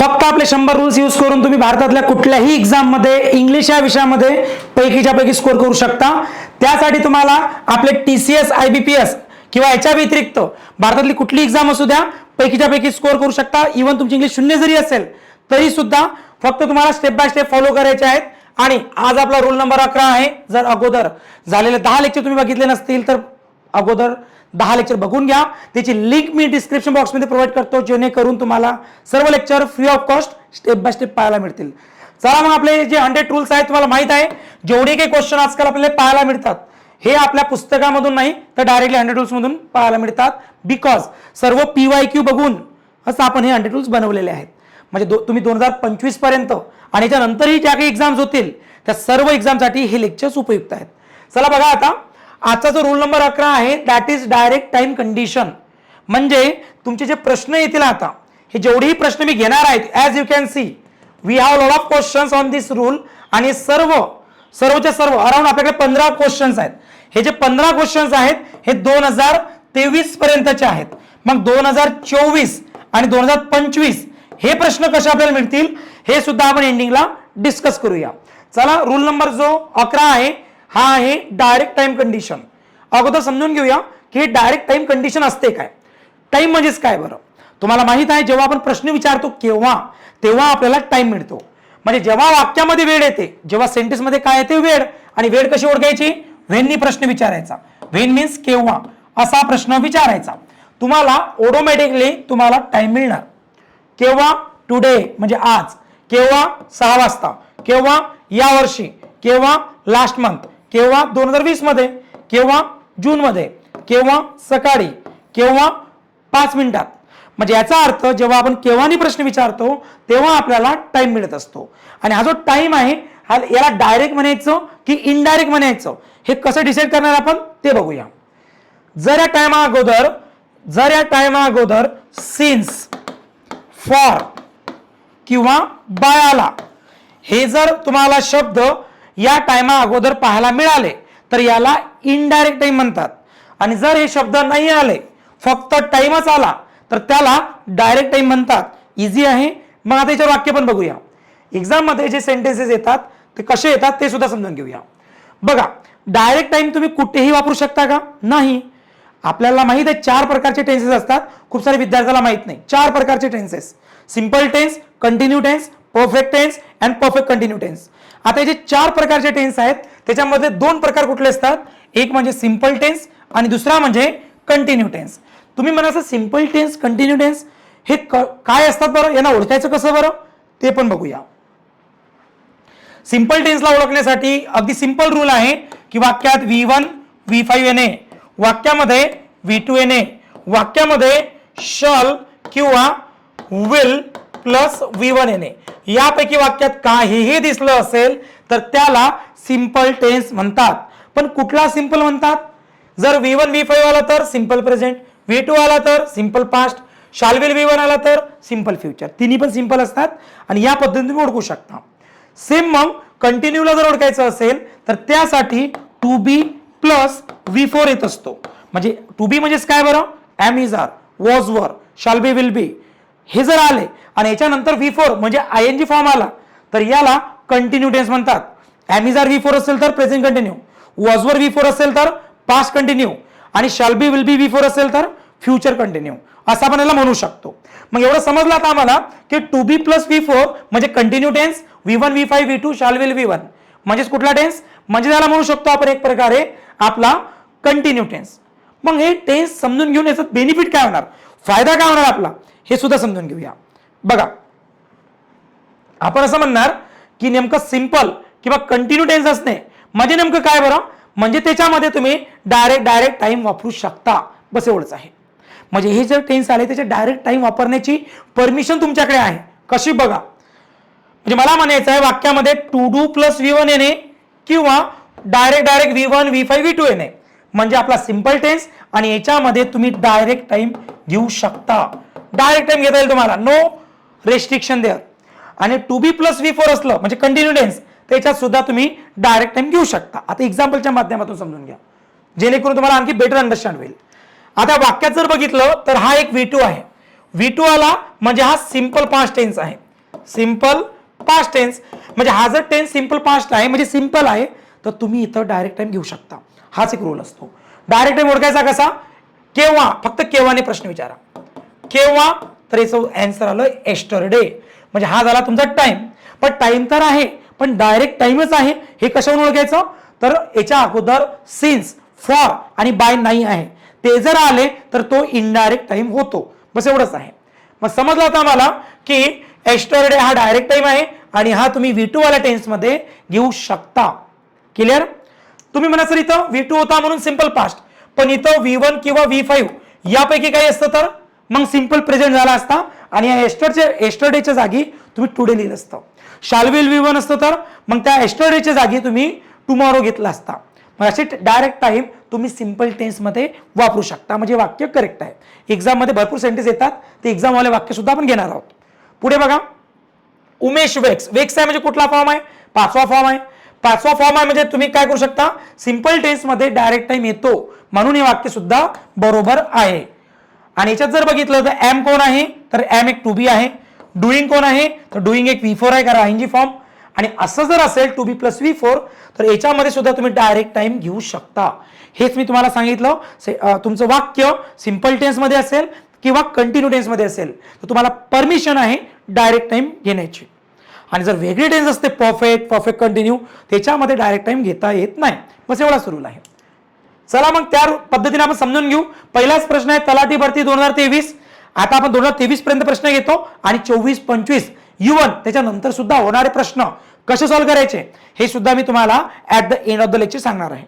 फक्त आपले शंभर रूल्स यूज करून तुम्ही भारतातल्या कुठल्याही एक्झाममध्ये इंग्लिश या विषयामध्ये पैकीच्या पैकी स्कोर करू शकता. त्यासाठी तुम्हाला आपले T C S I B P S किंवा याच्या व्यतिरिक्त भारतातली कुठली एक्झाम असू द्या पैकीच्या पैकी स्कोर करू शकता. इव्हन तुमची इंग्लिश शून्य जरी असेल तरी सुद्धा फक्त तुम्हाला स्टेप बाय स्टेप फॉलो करायचे आहेत. आणि आज आपला रूल नंबर अकरा आहे. जर अगोदर झालेले दहा लेक्चर तुम्ही बघितले नसतील तर अगोदर दहा लेक्चर बघून घ्या. त्याची लिंक मी डिस्क्रिप्शन बॉक्समध्ये प्रोव्हाइड करतो जेणेकरून तुम्हाला सर्व lecture free of cost step by step पाहायला मिळतील. चला मग आपले जे हंड्रेड रूल्स आहेत तुम्हाला माहीत आहे. जेवढे काही क्वेश्चन आजकाल आपल्याला पाहायला मिळतात हे आपल्या पुस्तकामधून नाही तर डायरेक्टली हंड्रेड रूल्स मधून पाहायला मिळतात. बिकॉज सर्व पी वाय क्यू बघून असं आपण हे हंड्रेड रूल्स बनवलेले आहेत. म्हणजे दो, तुम्ही दोन हजार पंचवीसपर्यंत आणि त्यानंतरही ज्या काही एक्झाम्स होतील त्या सर्व एक्झामसाठी हे लेक्चर्स उपयुक्त आहेत. चला बघा आता. आजचा जो रूल नंबर अकरा आहे that is direct time condition म्हणजे तुमचे जे प्रश्न येतील आता हे जेवढेही प्रश्न मी घेणार आहेत as you can see we have lot of questions on this rule आणि सर्व सर्वच्या सर्व अराउंड आपल्याकडे पंधरा क्वेश्चन्स आहेत. हे जे पंधरा क्वेश्चन्स आहेत हे दोन हजार तेवीस पर्यंतचे आहेत. मग दोन हजार चोवीस आणि दोन हजार पंचवीस हे प्रश्न कसे आपल्याला मिळतील हे सुद्धा आपण एंडिंगला डिस्कस करूया. चला रूल नंबर जो अकरा आहे हा आहे डायरेक्ट टाइम कंडिशन अगोदर समजून घेऊया की हे डायरेक्ट टाइम कंडिशन असते काय? टाइम म्हणजेच काय बरं? तुम्हाला माहीत आहे जेव्हा आपण प्रश्न विचारतो केव्हा? तेव्हा आपल्याला टाइम मिळतो. म्हणजे जेव्हा वाक्यामध्ये वेळ येते जेव्हा सेंटेन्समध्ये काय येते वेळ आणि वेळ कशी ओळखायची? व्हेननी प्रश्न विचारायचा. व्हेन मीन्स केव्हा? असा प्रश्न विचारायचा. तुम्हाला ऑटोमॅटिकली तुम्हाला टाइम मिळणार. केव्हा? टुडे म्हणजे आज. केव्हा? सहा वाजता. केव्हा? या वर्षी. केव्हा? लास्ट मंथ केव्हा? दोन हजार वीसमध्ये केव्हा? जून मध्ये केव्हा? सकाळी. केव्हा? पाच मिनिटात. म्हणजे याचा अर्थ जेव्हा आपण केव्हानी प्रश्न विचारतो तेव्हा आपल्याला टाइम मिळत असतो. आणि हा जो टाइम आहे हा याला डायरेक्ट म्हणायचं की इनडायरेक्ट म्हणायचं? हे कसं डिसाईड करणार आपण? ते बघूया. जर या टायमा अगोदर जर या टायमा अगोदर सिन्स फॉर किंवा बायाला हे जर तुम्हाला शब्द या टायमा अगोदर पाहायला मिळाले तर याला इनडायरेक्ट टाइम म्हणतात. आणि जर हे शब्द नाही आले फक्त टाइमच आला तर त्याला डायरेक्ट टाइम म्हणतात. इझी आहे. मग आता याच्यावर वाक्य पण बघूया. एक्झाममध्ये जे सेंटेन्सेस येतात ते कसे येतात ते सुद्धा समजून घेऊया. बघा डायरेक्ट टाइम तुम्ही कुठेही वापरू शकता का? नाही. आपल्याला माहीत आहे चार प्रकारचे टेन्सेस असतात. खूप सारे विद्यार्थ्याला माहीत नाही. चार प्रकारचे tenses simple tense continue tense perfect tense and perfect continue tense आता हे जे चार प्रकारचे टेन्स आहेत त्याच्यामध्ये दोन प्रकार कुठले असतात? एक म्हणजे सिंपल टेन्स आणि दुसरा म्हणजे कंटिन्यू टेन्स तुम्ही म्हणाल सिंपल टेन्स कंटिन्यू टेन्स हे काय असतात बरं? यांना ओळखायचं कसं बरं? ते पण बघूया. सिंपल टेन्सला ओळखण्यासाठी अगदी सिंपल रूल आहे की वाक्यात V one V five N A वाक्यामध्ये व्ही टू एन ए वाक्यामध्ये शल किंवा will plus V one N A यापैकी वाक्यात काहीही दिसलं असेल तर त्याला सिंपल टेन्स म्हणतात. पण कुठला सिंपल म्हणतात? जर व्ही वन व्ही फाईव्ह आला तर सिंपल प्रेझेंट व्ही टू आला तर simple past shall will V one आला तर सिंपल फ्युचर तिन्ही पण सिंपल असतात आणि या पद्धतीने तुम्ही ओळखू शकता. सेम मग कंटिन्यूला जर ओळखायचं असेल तर त्यासाठी to be plus V four येत असतो. म्हणजे टू बी म्हणजेच काय बरं? M is R was were शाल बी विल बी हे जर आले आणि याच्यानंतर व्ही फोर म्हणजे आय एन जी फॉर्म आला तर याला कंटिन्यू टेन्स म्हणतात. ॲम आर व्ही फोर असेल तर प्रेझेंट कंटिन्यू वॉजवर व्ही फोर असेल तर पास्ट कंटिन्यू आणि shall be will be V four असेल तर फ्युचर कंटिन्यू असं आपण याला म्हणू शकतो. मग एवढं समजलं आता आम्हाला की to be plus V four म्हणजे continue tense V one V five V two shall will V one म्हणजेच कुठला टेन्स म्हणजे त्याला म्हणू शकतो आपण एक प्रकारे आपला कंटिन्यू टेन्स मग हे टेन्स समजून घेऊन याचा बेनिफिट काय होणार? फायदा काय होणार आपला? हे सुद्धा समजून घेऊया. बघा. आपण असं म्हणणार की नेमकं सिंपल किंवा कंटिन्यू टेन्स असणे म्हणजे नेमकं काय बरं? म्हणजे त्याच्यामध्ये तुम्ही डायरेक्ट डायरेक्ट टाइम वापरू शकता. बस एवढंच आहे. म्हणजे हे जर टेन्स आले त्याचे डायरेक्ट टाइम वापरण्याची परमिशन तुमच्याकडे आहे. कशी बघा. म्हणजे मला म्हणायचं आहे वाक्यामध्ये to do plus V one येणे किंवा direct direct V one V five V two येणे. म्हणजे आपला सिंपल टेन्स आणि याच्यामध्ये तुम्ही डायरेक्ट टाइम घेऊ शकता. डायरेक्ट टाइम घेता येईल तुम्हाला. नो रेस्ट्रिक्शन देअर आणि to be plus V four असलं म्हणजे कंटिन्यू टेन्स त्याच्यात सुद्धा तुम्ही डायरेक्ट टाइम घेऊ शकता. आता एक्झाम्पलच्या माध्यमातून समजून घ्या. जेणेकरून तुम्हाला आणखी बेटर अंडरस्टँड होईल. आता वाक्यात जर बघितलं तर हा एक व्ही टू आहे. व्ही टू आला म्हणजे हा सिंपल पास्ट टेन्स आहे. सिंपल पास्ट टेन्स म्हणजे हा जर टेन्स सिंपल पास्ट आहे म्हणजे सिंपल आहे तर तुम्ही इथं डायरेक्ट टाइम घेऊ शकता. हाच एक रूल असतो. डायरेक्ट टाइम ओळखायचा कसा? केव्हा? फक्त केव्हाने प्रश्न विचारा. केव्हा? तर याचं अँसर आलं एस्टरडे म्हणजे हा झाला तुमचा टाइम पण टाइम तर आहे पण डायरेक्ट टाइमच आहे. हे कशावरून ओळखायचं? तर याच्या अगोदर सिन्स फॉर आणि बाय नाही आहे. ते जर आले तर तो इनडायरेक्ट टाइम होतो. बस एवढंच आहे. मग समजलं आता मला की एस्टरडे हा डायरेक्ट टाइम आहे आणि हा तुम्ही व्ही टू वाल्या टेन्समध्ये घेऊ शकता. क्लिअर तुम्ही म्हणा सर इथं व्ही टू होता म्हणून सिंपल पास्ट पण इथं व्ही वन किंवा व्ही फाईव्ह यापैकी काही असतं तर? मग सिंपल प्रेझेंट झाला असता आणि या एस्टरच्या एस्टरडेच्या जागी तुम्ही टुडे लिहिलं असतं. शालविल व्ही वन असतं तर मग त्या एस्टरडेच्या जागी तुम्ही टुमॉरो घेतला असता. मग असे डायरेक्ट टाईम तुम्ही सिंपल टेन्समध्ये वापरू शकता. म्हणजे वाक्य करेक्ट आहे. एक्झाममध्ये भरपूर सेंटेन्स येतात. ते एक्झामवाले वाक्य सुद्धा आपण घेणार आहोत. पुढे बघा. उमेश वेक्स. वेक्स आहे म्हणजे कुठला फॉर्म आहे? पाचवा फॉर्म आहे. पाचवा फॉर्म आहे म्हणजे तुम्ही काय करू शकता? सिंपल टेन्समध्ये डायरेक्ट टाइम येतो. म्हणून हे वाक्य सुद्धा बरोबर आहे. आणि याच्यात जर बघितलं तर एम कोण आहे? तर एम एक टू बी आहे. डुईंग कोण आहे? तर डुईंग एक व्ही फोर आहे कारण आयनजी फॉर्म आणि असं जर असेल to be plus V four तर याच्यामध्ये सुद्धा तुम्ही डायरेक्ट टाइम घेऊ शकता. हेच मी तुम्हाला सांगितलं. तुमचं वाक्य सिंपल टेन्समध्ये असेल किंवा कंटिन्यू टेन्समध्ये असेल तर तुम्हाला परमिशन आहे डायरेक्ट टाइम घेण्याची. आणि जर वेगळी टेन्स असते परफेक्ट परफेक्ट कंटिन्यू त्याच्यामध्ये डायरेक्ट टाइम घेता येत नाही. बस एवढा सुरू आहे. चला मग त्या पद्धतीने आपण समजून घेऊ. पहिलाच प्रश्न आहे तलाठी भरती दोन हजार तेवीस. आता आपण दोन हजार तेवीस पर्यंत प्रश्न घेतो आणि चोवीस पंचवीस. युवन त्याच्यानंतर सुद्धा होणारे प्रश्न कसे सॉल्व्ह करायचे? हे सुद्धा मी तुम्हाला at the end of the lecture सांगणार आहे.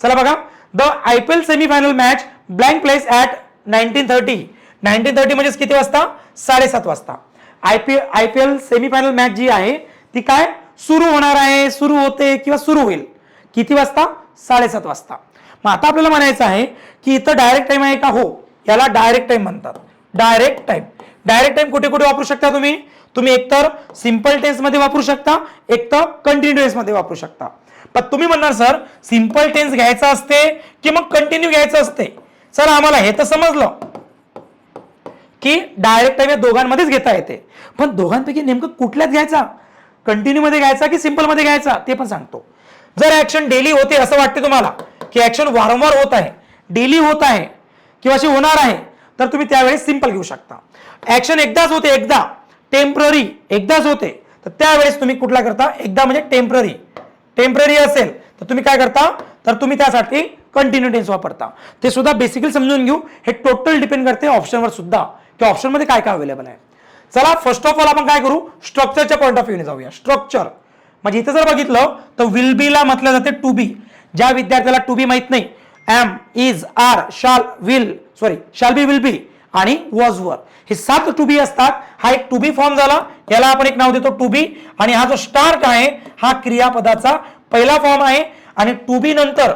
चला बघा. The I P L semifinal match blank place at nineteen thirty nineteen thirty म्हणजेच किती वाजता? साडेसात वाजता. I P I P L semifinal match जी आहे ती काय? सुरू होणार आहे सुरू होते किंवा सुरू होईल. किती वाजता? साडेसात वाजता. मग आता आपल्याला म्हणायचं आहे की इथं डायरेक्ट टाइम आहे का? हो. याला डायरेक्ट टाइम म्हणतात. डायरेक्ट टाइम डायरेक्ट टाइम कुठे कुठे वापरू शकता तुम्ही? तुम्ही एकतर सिंपल टेन्समध्ये वापरू शकता एकतर कंटिन्यू टेन्स वापरू शकता. पण तुम्ही म्हणणार सर सिंपल टेन्स घ्यायचं असते की मग कंटिन्यू घ्यायचं असते? सर आम्हाला हे तर समजलं की डायरेक्ट टाइम या दोघांमध्येच घेता येते. पण दोघांपैकी नेमकं कुठल्याच घ्यायचा? कंटिन्यू मध्ये घ्यायचा की सिम्पलमध्ये घ्यायचा? ते पण सांगतो. जर ऍक्शन डेली होते असं वाटते तुम्हाला की ऍक्शन वारंवार होत आहे. डेली होत आहे. किंवा अशी होणार आहे तर तुम्ही त्यावेळेस सिंपल घेऊ शकता. ऍक्शन एकदाच होते एकदा. टेंपररी एकदाच होते. तर त्यावेळेस तुम्ही कुठला करता? एकदा म्हणजे टेंपररी टेंपररी असेल तर तुम्ही काय करता? तर तुम्ही त्यासाठी कंटिन्यू टेन्स वापरता. ते सुद्धा बेसिकली समजून घेऊ. हे टोटल डिपेंड करते ऑप्शनवर सुद्धा. की ऑप्शनमध्ये काय काय अवेलेबल आहे. चला फर्स्ट ऑफ ऑल आपण काय करू? स्ट्रक्चरच्या पॉईंट ऑफ व्ह्यूने जाऊया. स्ट्रक्चर म्हणजे इथं जर बघितलं तर विल बी ला म्हटलं जाते टू बी ज्या विद्यार्थ्याला टू बी माहीत नाही am is are shall will sorry shall be will बी आणि वॉज वर हे सात टू बी असतात. हा एक टू बी फॉर्म झाला. याला आपण एक नाव देतो टू बी आणि हा जो स्टार्ट आहे हा क्रियापदाचा पहिला फॉर्म आहे. आणि टू बी नंतर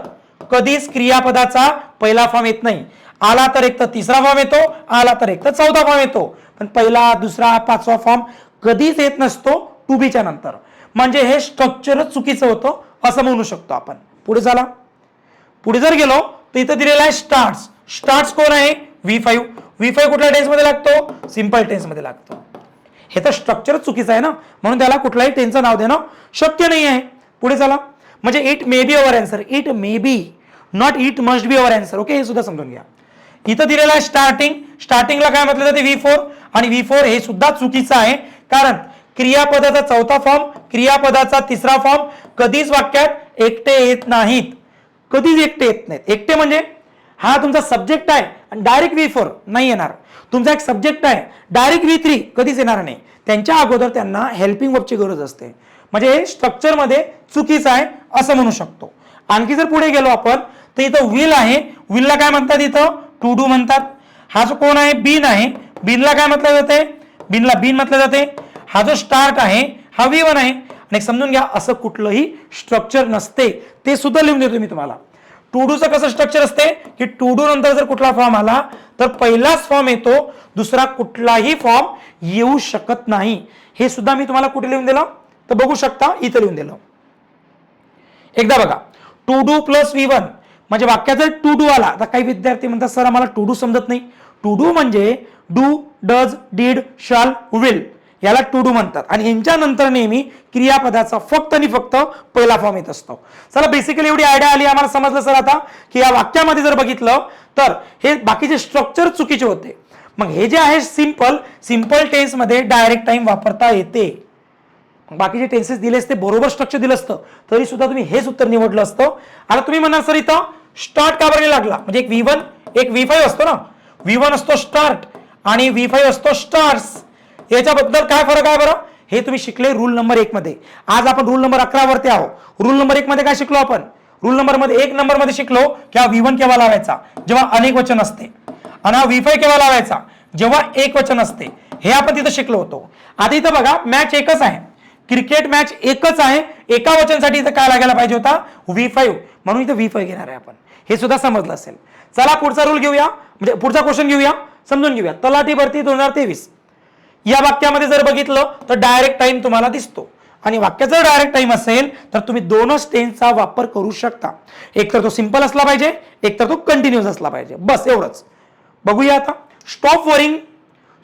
कधीच क्रियापदाचा पहिला फॉर्म येत नाही. आला तर एक तर तिसरा फॉर्म येतो आला तर एक तर चौथा फॉर्म येतो. पण पहिला दुसरा पाचवा फॉर्म कधीच येत नसतो टू बीच्या नंतर. म्हणजे हे स्ट्रक्चरच चुकीचं होतं असं म्हणू शकतो आपण. पुढे झाला पुढे जर गेलो तर इथं दिलेला आहे स्टार्ट्स स्टार्ट्स कोण आहे? V five. व्ही फाईव्ह कुठल्या टेन्समध्ये लागतो? सिंपल टेन्समध्ये लागतो. हे तर स्ट्रक्चरच चुकीचं आहे ना? म्हणून त्याला कुठल्याही टेन्सचं नाव देणं शक्य नाही आहे. पुढे चला. म्हणजे it may be our answer it may be not it must be our answer okay हे सुद्धा समजून घ्या. इथं दिलेलं आहे स्टार्टिंग स्टार्टिंगला काय म्हटलं जाते? V four. आणि व्ही फोर हे सुद्धा चुकीचं आहे. कारण क्रियापदाचा चौथा फॉर्म क्रियापदाचा तिसरा फॉर्म कधीच वाक्यात एकटे येत नाहीत. कधीच एकटे येत नाहीत. एकटे म्हणजे हा तुमचा सब्जेक्ट आहे आणि डायरेक्ट व्ही फोर नाही येणार. तुमचा एक सब्जेक्ट आहे डायरेक्ट व्ही थ्री कधीच येणार नाही. त्यांच्या अगोदर त्यांना हेल्पिंग वर्कची गरज असते. म्हणजे हे स्ट्रक्चरमध्ये चुकीचं आहे असं म्हणू शकतो. आणखी जर पुढे गेलो आपण तर इथं विल आहे. विलला काय म्हणतात इथं? टू डू म्हणतात. हा जो कोण आहे? बिन आहे. बिनला काय म्हटलं जाते? बिनला बिन म्हटलं जाते. हा जो स्टार्ट आहे हा वी वन आहे. आणि समजून घ्या असं कुठलंही स्ट्रक्चर नसते. ते सुद्धा लिहून देतो मी तुम्हाला. टू डूचं कसं स्ट्रक्चर असते? की टू डू नंतर जर कुठला फॉर्म आला तर पहिलाच फॉर्म येतो दुसरा कुठलाही फॉर्म येऊ शकत नाही. हे सुद्धा मी तुम्हाला कुठे लिहून दिलं? तर बघू शकता इथं लिहून दिलं. एकदा बघा. To do plus V one म्हणजे वाक्यात जर टू डू आला तर काही विद्यार्थी म्हणतात सर आम्हाला टू डू समजत नाही. टू डू म्हणजे do does did shall will याला टू डू म्हणतात. आणि ह्यांच्या नंतर नेहमी क्रियापदाचा फक्त आणि फक्त पहिला फॉर्म येत असतो. चला बेसिकली एवढी आयडिया आली आम्हाला समजलं सर आता की या वाक्यामध्ये जर बघितलं तर हे बाकीचे स्ट्रक्चर चुकीचे होते. मग हे जे आहे सिंपल सिंपल टेन्समध्ये डायरेक्ट टाइम वापरता येते. बाकीचे टेन्सेस दिले असते बरोबर स्ट्रक्चर दिलं असतं तरी सुद्धा तुम्ही हेच उत्तर निवडलं असतं. आता तुम्ही म्हणाल सर इथं स्टार्ट का बरं लागला? म्हणजे एक व्ही वन एक व्ही फाईव्ह असतो ना? व्ही वन असतो स्टार्ट आणि व्ही फाईव्ह असतो स्टार्स याच्याबद्दल काय फरक आहे बरं? हे तुम्ही शिकले रूल नंबर एक मध्ये. आज आपण रूल नंबर अकरा वरती आहोत. रूल नंबर एक मध्ये काय शिकलो आपण? रूल नंबरमध्ये एक नंबरमध्ये शिकलो किंवा विवन केव्हा लावायचा? जेव्हा अनेक वचन असते. आणि हा व्ही केव्हा लावायचा? जेव्हा एक वचन असते. हे आपण तिथं शिकलो होतो. आता इथं बघा मॅच एकच आहे. क्रिकेट मॅच एकच आहे. एका वचनसाठी इथं काय लागायला पाहिजे होता? व्ही फाईव्ह म्हणून इथं व्ही फाईव्ह घेणार आहे आपण. हे सुद्धा समजलं असेल. चला पुढचा रूल घेऊया. म्हणजे पुढचा क्वेश्चन घेऊया. समजून घेऊया. तलाठी भरती दोन हजार तेवीस. या वाक्यामध्ये जर बघितलं तर डायरेक्ट टाइम तुम्हाला दिसतो. आणि वाक्याचा जर डायरेक्ट टाइम असेल तर तुम्ही दोनच टेन्सचा वापर करू शकता. एक तर तो सिंपल असला पाहिजे एक तर तो कंटिन्युअस असला पाहिजे. बस एवढंच. बघूया आता. Stop worrying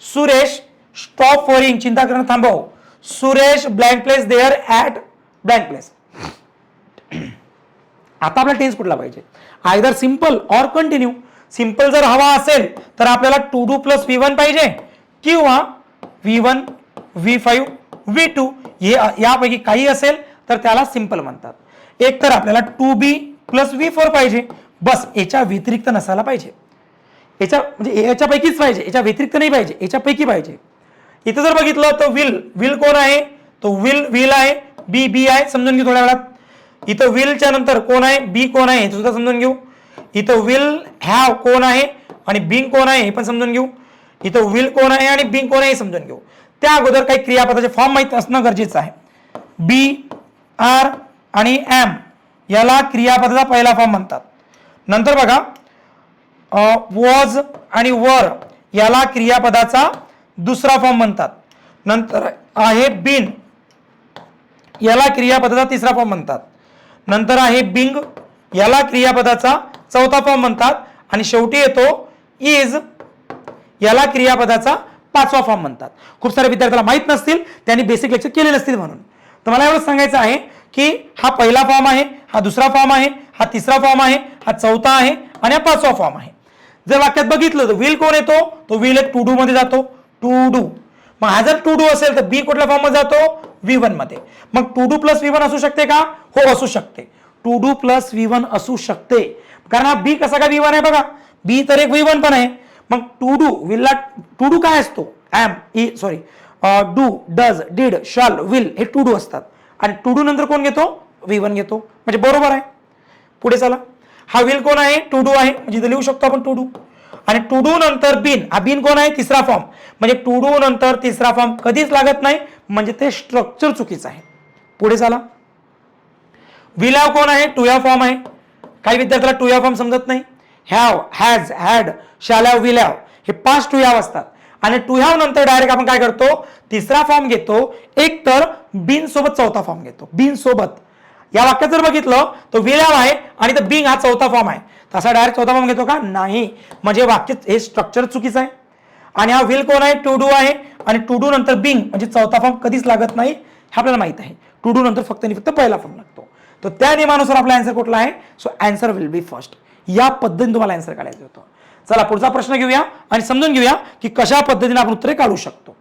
Suresh stop worrying चिंता करणं थांबव. Suresh blank place there at blank place आता आपला टेन्स कुठला पाहिजे? Either simple or continue simple जर हवा असेल तर आपल्याला to do plus V one पाहिजे. किंवा V one V five V two हे यापैकी काही असेल तर त्याला सिंपल म्हणतात. एक तर आपल्याला to be plus V four पाहिजे. बस याच्या व्यतिरिक्त नसायला पाहिजे. याच्या म्हणजे याच्यापैकीच पाहिजे. याच्या व्यतिरिक्त नाही पाहिजे. याच्यापैकी पाहिजे. इथं जर बघितलं तर विल विल कोण आहे? तो विल विल आहे. बी बी आहे. समजून घेऊ थोड्या वेळात. इथं विलच्या नंतर कोण आहे? बी कोण आहे? हे सुद्धा समजून घेऊ. इथं विल हॅव कोण आहे? आणि बिंग कोण आहे? हे पण समजून घेऊ. इथं विल कोण आहे आणि बिंग कोण आहे हे समजून घेऊ. त्या अगोदर काही क्रियापदाचे फॉर्म माहीत असणं गरजेचं आहे. बी आर आणि एम याला क्रियापदाचा पहिला फॉर्म म्हणतात. नंतर बघा वॉज आणि वर याला क्रियापदाचा दुसरा फॉर्म म्हणतात. नंतर आहे बिन याला क्रियापदाचा तिसरा फॉर्म म्हणतात. नंतर आहे बिंग याला क्रियापदाचा चौथा फॉर्म म्हणतात. आणि शेवटी येतो इज याला क्रियापदाचा पाचवा फॉर्म म्हणतात. खूप साऱ्या विद्यार्थ्याला माहीत नसतील त्यांनी बेसिक लेक्चर केले नसतील म्हणून. तर मला एवढं सांगायचं आहे की हा पहिला फॉर्म आहे हा दुसरा फॉर्म आहे हा तिसरा फॉर्म आहे हा चौथा आहे आणि हा पाचवा फॉर्म आहे. जर वाक्यात बघितलं तर विल कोण येतो? तो विल एक टू डू मध्ये जातो. टू डू मग हा जर टू डू असेल तर बी कुठल्या फॉर्ममध्ये जातो? व्ही वनमध्ये. मग to do plus V one असू शकते का? हो असू शकते. To do plus V one असू शकते. कारण हा बी कसा का व्ही वन आहे बघा? बी तर एक व्ही वन पण आहे. मग टू डू विलला टू डू काय असतो? Am E sorry do does did shall will हे टू डू असतात. आणि टू डू नंतर कोण घेतो? वी वन घेतो. म्हणजे बरोबर आहे. पुढे चला. हा विल कोण आहे? टू डू आहे. म्हणजे इथं लिहू शकतो आपण टू डू आणि टू डू नंतर बिन हा बिन कोण आहे? तिसरा फॉर्म म्हणजे टू डू नंतर तिसरा फॉर्म कधीच लागत नाही. म्हणजे ते स्ट्रक्चर चुकीचं आहे. पुढे चला. विलाव कोण आहे? टू या फॉर्म आहे. काही विद्यार्थ्याला टू या फॉर्म समजत नाही. Have has had shall have will have हे पाच टू हॅव असतात. आणि टू हॅव नंतर डायरेक्ट आपण काय करतो? तिसरा फॉर्म घेतो. एक तर बिन सोबत चौथा फॉर्म घेतो. बिन सोबत. या वाक्यात जर बघितलं तर विल हॅव आहे आणि तर बिंग हा चौथा फॉर्म आहे. तसा डायरेक्ट चौथा फॉर्म घेतो का? नाही. म्हणजे वाक्य हे स्ट्रक्चर चुकीचं आहे. आणि हा विल कोण आहे? टू डू आहे. आणि टू डू नंतर बिंग म्हणजे चौथा फॉर्म कधीच लागत नाही. हे आपल्याला माहीत आहे. टू डू नंतर फक्त आणि फक्त पहिला फॉर्म लागतो. तर त्या नियमानुसार आपला आन्सर कुठला आहे? So answer will be first या पद्धतीने तुम्हाला आन्सर काढायचं होतं. चला पुढचा प्रश्न घेऊया आणि समजून घेऊया की कशा पद्धतीने आपण उत्तरे काढू शकतो.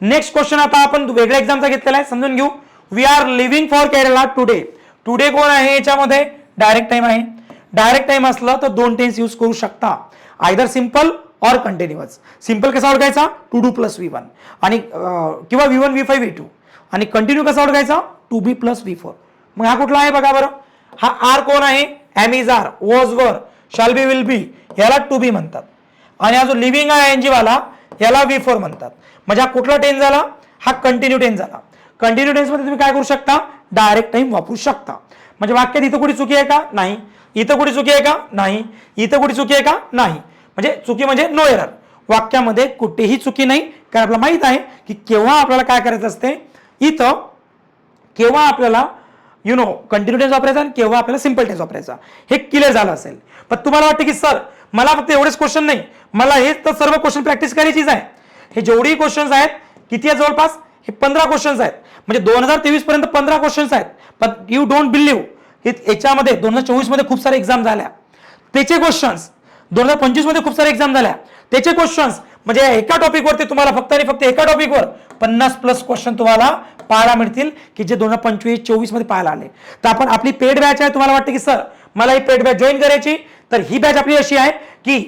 नेक्स्ट क्वेश्चन आता आपण वेगळ्या एक्झामचा घेतलेला आहे. समजून घेऊ. We are living for Kerala today today कोण आहे याच्यामध्ये? डायरेक्ट टाइम आहे. डायरेक्ट टाइम असलं तर दोन टेन्स यूज करू शकता. Either simple or continuous simple कसा ओळखायचा? To do plus V one आणि किंवा V one V five V two आणि कंटिन्यू कसा ओळखायचा? To be plus V four मग हा कुठला आहे बघा बरं. हा आर कोण आहे? ॲमिझार इज शाल बी विल बी याला टू बी म्हणतात. आणि हा जो लिव्हिंग आहे एनजी वाला याला वी फोर म्हणतात. म्हणजे हा कुठला टेन झाला? हा कंटिन्यू टेन झाला. कंटिन्यू टेन्समध्ये तुम्ही काय करू शकता? डायरेक्ट टाइम वापरू शकता. म्हणजे वाक्यात इथं कुठे चुकी आहे का? नाही. इथं कुठे चुकी आहे का? नाही. इथं कुठे चुकी आहे का? नाही. म्हणजे चुकी म्हणजे नो एरर वाक्यामध्ये कुठेही चुकी नाही. कारण आपल्याला माहीत आहे की केव्हा आपल्याला काय करायचं असते? इथं केव्हा आपल्याला यु नो कंटिन्यू टेन्स वापरायचा आणि केव्हा आपल्याला सिंपल टेन्स वापरायचा. हे क्लिअर झालं असेल. पण तुम्हाला वाटतं की सर मला फक्त एवढेच क्वेश्चन नाही. मला हे तर सर्व क्वेश्चन प्रॅक्टिस करायचीच आहे. हे जेवढेही क्वेश्चन्स आहेत किती आहे जवळपास? हे पंधरा क्वेश्चन्स आहेत. म्हणजे दोन हजार तेवीस पर्यंत पंधरा क्वेश्चन्स आहेत. पण यू डोंट बिलीव्ह हे याच्यामध्ये दोन हजार चोवीसमध्ये खूप सारे एक्झाम झाल्या. त्याचे क्वेश्चन्स दोन हजार पंचवीसमध्ये खूप सारे एक्झाम झाल्या. त्याचे क्वेश्चन्स म्हणजे एका टॉपिकवरती तुम्हाला फक्त आणि फक्त एका टॉपिकवर पन्नास प्लस क्वेश्चन तुम्हाला पाहायला मिळतील की जे दोन हजार पंचवीस चोवीसमध्ये पाहायला आले. तर आपण आपली पेड बॅच आहे तुम्हाला वाटतं की सर मला ही पेड बॅच जॉईन करायची. तर ही बॅच आपली अशी आहे की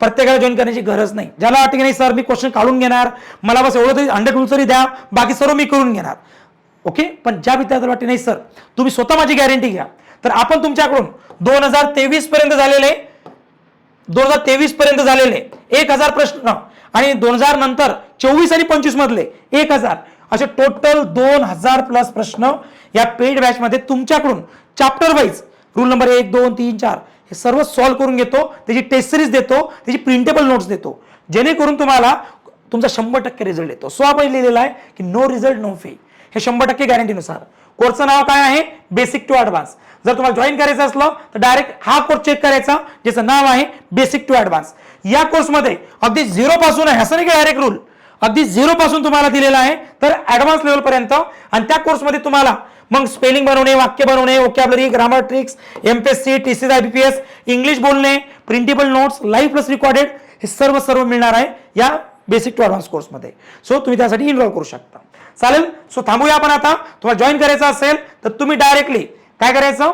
प्रत्येकाला जॉईन करण्याची गरज नाही. ज्याला वाटतं की नाही सर मी क्वेश्चन काढून घेणार. मला बस एवढं तरी हंड्रेड रूल तरी द्या. बाकी सर्व मी करून घेणार. ओके पण ज्या विद्यार्थ्याला वाटते नाही सर तुम्ही स्वतः माझी गॅरंटी घ्या. तर आपण तुमच्याकडून दोन हजार तेवीस पर्यंत झालेले दोन हजार तेवीस पर्यंत झालेले एक हजार प्रश्न. आणि दोन हजार नंतर चोवीस आणि पंचवीस मधले एक हजार. असे टोटल दोन हजार प्लस प्रश्न या पेड बॅच मध्ये तुमच्याकडून चॅप्टर वाईज रूल नंबर एक दोन तीन चार हे सर्व सॉल्व्ह करून घेतो. त्याची टेस्ट सिरीज देतो. त्याची प्रिंटेबल नोट्स देतो. जेणेकरून तुम्हाला तुमचा शंभर टक्के रिझल्ट येतो. सो आपण लिहिलेला आहे की नो रिझल्ट नो फी हे शंभर टक्के गॅरंटीनुसार कोर्सचं नाव काय आहे? बेसिक टू ॲडव्हान्स जर तुम्हाला जॉईन करायचं असलं तर डायरेक्ट हा कोर्स चेक करायचा ज्याचं नाव आहे बेसिक टू ॲडव्हान्स या कोर्समध्ये अगदी झिरोपासून आहे असं नाही की डायरेक्ट रूल अगदी झिरो पासून तुम्हाला दिलेला आहे. तर ॲडव्हान्स लेवलपर्यंत आणि त्या कोर्समध्ये तुम्हाला मग स्पेलिंग बनवणे वाक्य बनवणे vocabulary grammar tricks MPSC T C I B P S English बोलणे printable notes live plus recorded हे सर्व सर्व मिळणार आहे या बेसिक टू ॲडव्हान्स कोर्समध्ये सो तुम्ही त्यासाठी इनरोल करू शकता. चालेल? सो थांबूया आपण आता. तुम्हाला जॉईन करायचं असेल तर तुम्ही डायरेक्टली काय करायचं?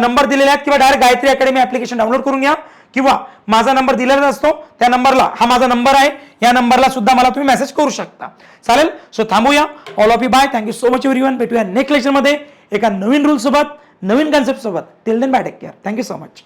नंबर दिलेले आहेत किंवा direct Gayatri academy application download करून घ्या. किंवा माझा नंबर दिलेला असतो त्या नंबरला हा माझा नंबर आहे या नंबरला सुद्धा मला तुम्ही मेसेज करू शकता. चालेल? सो थांबूया. All of you bye thank you so much everyone भेटूया नेक्स्ट लेक्चरमध्ये एका नवीन रूलसोबत नवीन कन्सेप्ट सोबत. Till then bye take care thank you so much